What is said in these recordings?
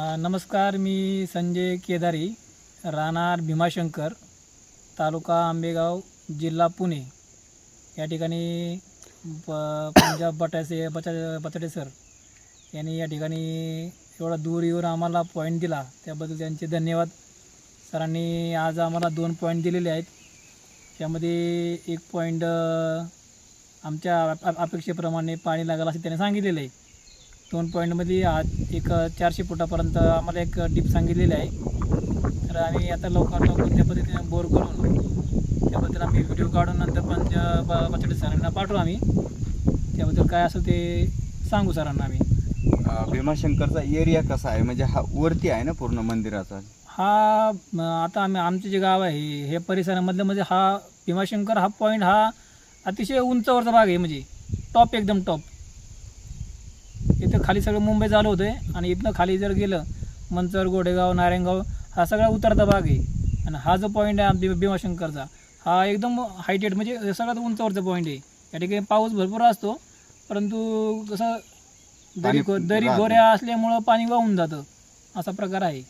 नमस्कार मी संजय केदारी राहणार भीमाशंकर तालुका आंबेगाव जिल्हा पुणे. या ठिकाणी प पंजाब बटासे बचा बटाटे सर यांनी या ठिकाणी एवढा दूर येऊन आम्हाला पॉईंट दिला. त्याबद्दल त्यांचे धन्यवाद. सरांनी आज आम्हाला दोन पॉईंट दिलेले आहेत. त्यामध्ये एक पॉईंट आमच्या अपेक्षेप्रमाणे पाणी लागलं असं त्याने सांगितलेलं आहे. दोन पॉईंटमध्ये आज एक चारशे फुटापर्यंत आम्हाला एक डीप सांगितलेली आहे. तर आम्ही आता लवकर लवकर त्या पद्धतीने बोर करून त्याबद्दल आम्ही व्हिडिओ काढून नंतर पण त्या ब- बछडे सरांना पाठवू आम्ही. त्याबद्दल काय असेल ते सांगू सरांना आम्ही. भीमाशंकरचा एरिया कसा आहे? म्हणजे हा वरती आहे ना पूर्ण मंदिराचा? हा आता आम्ही आमचे जे गाव आहे हे परिसरामधलं म्हणजे हा भीमाशंकर हा पॉईंट हा अतिशय उंचावरचा भाग आहे म्हणजे. टॉप एकदम टॉप इथं खाली सगळं मुंबई चालू होतं आहे आणि इथनं खाली जर गेलं मंचर गोडेगाव नारायणगाव हा सगळा उतरता भाग आहे. आणि हा जो पॉईंट आहे भीम- भीमाशंकरचा हा एकदम हायटेड म्हणजे सगळ्यात उंचावरचा पॉईंट आहे. या ठिकाणी पाऊस भरपूर असतो परंतु कसं दरी दरी. गोऱ्या असल्यामुळं पाणी वाहून जातं. असा प्रकार आहे.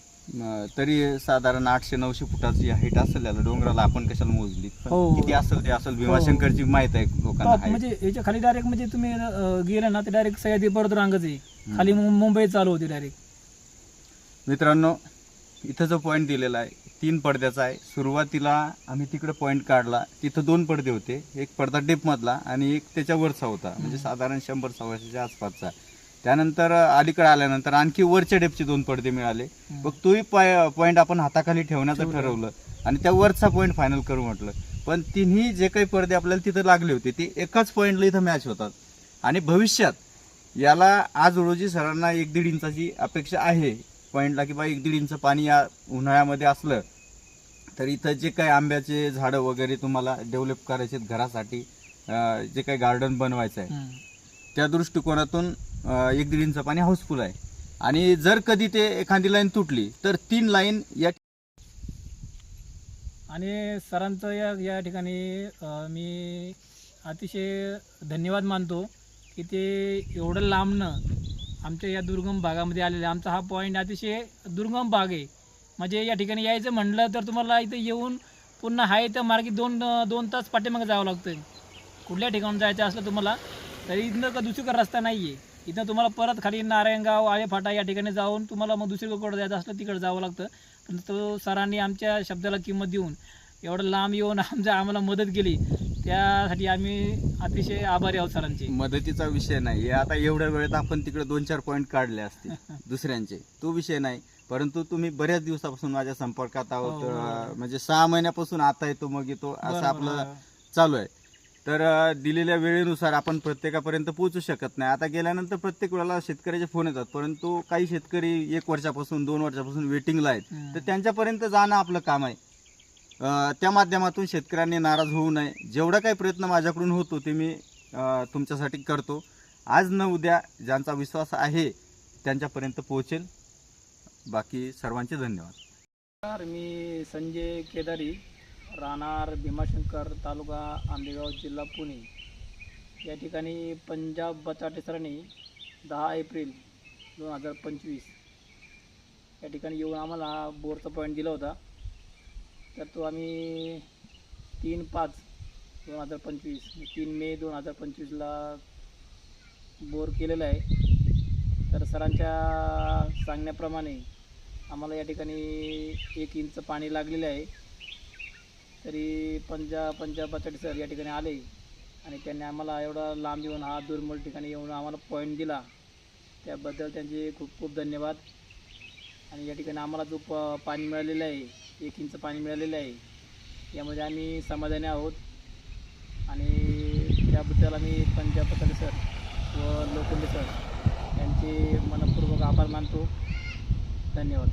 तरी साधारण आठशे नऊशे फुटाची हाईट असेल याला. डोंगराला आपण कशाला मोजली? पण हो. किती असेल ते असेल भीमाशंकरची माहीत आहे लोकांना टॉप height. म्हणजे याच्या खाली डायरेक्ट म्हणजे तुम्ही अं, गेलं ना ते डायरेक्ट सह्याद्री पर्वत रांगच आहे खाली मु- मुंबई चालू होती डायरेक्ट मित्रांनो इथं जो पॉईंट दिलेला आहे तीन पडद्याचा आहे. सुरुवातीला आम्ही तिकडे पॉईंट काढला. तिथं दोन पडदे होते. एक पडदा डेपमधला आणि एक त्याच्यावरचा होता. म्हणजे साधारण शंभर सव्वाशेच्या आसपासचा. त्यानंतर अलीकडे आल्यानंतर आणखी वरच्या डेपचे दोन पडदे मिळाले. मग तोही पॉईंट आपण हाताखाली ठेवण्याचं. ठरवलं. आणि त्या वरचा पॉईंट फायनल करू म्हटलं. पण तिन्ही जे काही पडदे आपल्याला तिथं लागले होते ते एकाच पॉईंटला इथं मॅच होतात. आणि भविष्यात याला आज रोजी सरांना एक दीड इंचाची अपेक्षा आहे. पॉईंटला की बा एक दीड इंच पाणी या उन्हाळ्यामध्ये असलं तर इथं जे काही आंब्याचे झाडं वगैरे तुम्हाला डेव्हलप करायचे घरासाठी जे काही गार्डन बनवायचं आहे. त्या दृष्टिकोनातून एक दीड इंच पाणी हाऊसफुल आहे. आणि जर कधी ते एखादी लाईन तुटली तर तीन लाईन या आणि सरांचं या या ठिकाणी मी अतिशय धन्यवाद मानतो की ते एवढं लांबनं आमच्या या दुर्गम भागामध्ये आलेले. आमचा हा पॉईंट अतिशय दुर्गम भाग आहे. म्हणजे या ठिकाणी यायचं म्हणलं तर तुम्हाला इथं येऊन पुन्हा हाय तर मार्गी दोन दोन तास पाठीमागे जावं लागतं कुठल्या ठिकाणी जायचं असलं तुम्हाला तरी इथनं का दुसरीकडे रस्ता नाही आहे इथं तुम्हाला परत खाली नारायणगाव आळे फाटा या ठिकाणी जाऊन तुम्हाला मग दुसरीकडे जायचं असलं तिकडे जावं लागतं. पण तो सरांनी आमच्या शब्दाला किंमत देऊन एवढं लांब येऊन आमच्या आम्हाला मदत केली. त्यासाठी आम्ही अतिशय आभारी आहोत सरांचे. मदतीचा विषय नाही. हे आता एवढ्या वेळेत आपण तिकडे दोन चार पॉईंट काढले असतील दुसऱ्यांचे. तो विषय नाही. परंतु तुम्ही बऱ्याच दिवसापासून माझ्या संपर्कात आहोत. हो, म्हणजे सहा महिन्यापासून आता येतो मग येतो असं आपलं. चालू आहे. तर दिलेल्या वेळेनुसार आपण प्रत्येकापर्यंत पोहोचू शकत नाही. आता गेल्यानंतर प्रत्येक वेळेला शेतकऱ्याचे फोन येतात. परंतु काही शेतकरी एक वर्षापासून दोन वर्षापासून वेटिंगला आहेत. तर त्यांच्यापर्यंत जाणं आपलं काम आहे. त्या माध्यमातून शेतकऱ्यांनी नाराज होऊ नये. जेवढा काही प्रयत्न माझ्याकडून होतो ते मी तुमच्यासाठी करतो. आज न उद्या ज्यांचा विश्वास आहे त्यांच्यापर्यंत पोहोचेल. बाकी सर्वांचे धन्यवाद. मी संजय केदारी. राहणार भीमाशंकर तालुका आंबेगाव जिल्हा पुणे. या ठिकाणी पंजाब बटाटे सरांनी दहा एप्रिल दोन हजार पंचवीस या ठिकाणी येऊन आम्हाला हा बोरचा पॉईंट दिला होता. तर तो आम्ही तीन पाच दोन हजार पंचवीस तीन मे दोन हजार पंचवीसला बोर केलेला आहे. तर सरांच्या सांगण्याप्रमाणे आम्हाला या ठिकाणी एक इंच पाणी लागलेलं आहे. तरी पंजाब पंजाब बचाटे सर या ठिकाणी आले. आणि त्यांनी आम्हाला एवढा लांब येऊन हा दुर्मिळ ठिकाणी येऊन आम्हाला पॉईंट दिला. त्याबद्दल त्यांचे खूप खूप धन्यवाद. आणि या ठिकाणी आम्हाला जो प पाणी मिळालेलं आहे एक इंच पाणी मिळालेलं आहे यामध्ये आम्ही समाधानी आहोत. आणि त्याबद्दल आम्ही पंजाब सर व लोखंडे सर यांचे मनपूर्वक आभार मानतो. धन्यवाद.